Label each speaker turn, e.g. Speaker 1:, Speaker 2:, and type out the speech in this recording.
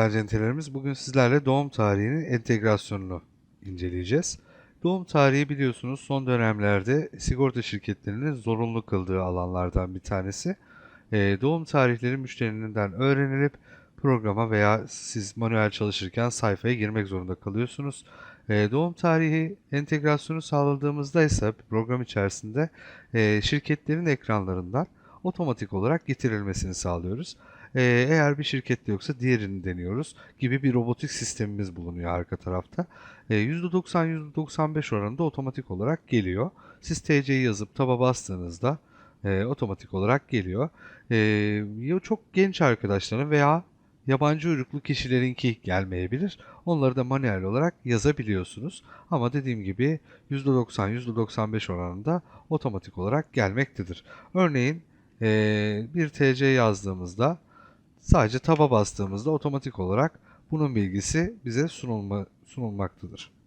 Speaker 1: acentelerimiz bugün sizlerle doğum tarihinin entegrasyonunu inceleyeceğiz. Doğum tarihi biliyorsunuz son dönemlerde sigorta şirketlerinin zorunlu kıldığı alanlardan bir tanesi. Ee, doğum tarihleri müşterinden öğrenilip programa veya siz manuel çalışırken sayfaya girmek zorunda kalıyorsunuz. Ee, doğum tarihi entegrasyonu sağladığımızda ise program içerisinde e, şirketlerin ekranlarından otomatik olarak getirilmesini sağlıyoruz. Ee, eğer bir şirkette yoksa diğerini deniyoruz gibi bir robotik sistemimiz bulunuyor arka tarafta. Ee, %90 %95 oranında otomatik olarak geliyor. Siz TC'yi yazıp taba bastığınızda e, otomatik olarak geliyor. Ee, ya çok genç arkadaşların veya yabancı uyruklu kişilerinki gelmeyebilir. Onları da manuel olarak yazabiliyorsunuz. Ama dediğim gibi %90 %95 oranında otomatik olarak gelmektedir. Örneğin ee, bir TC yazdığımızda sadece taba bastığımızda otomatik olarak bunun bilgisi bize sunulma, sunulmaktadır.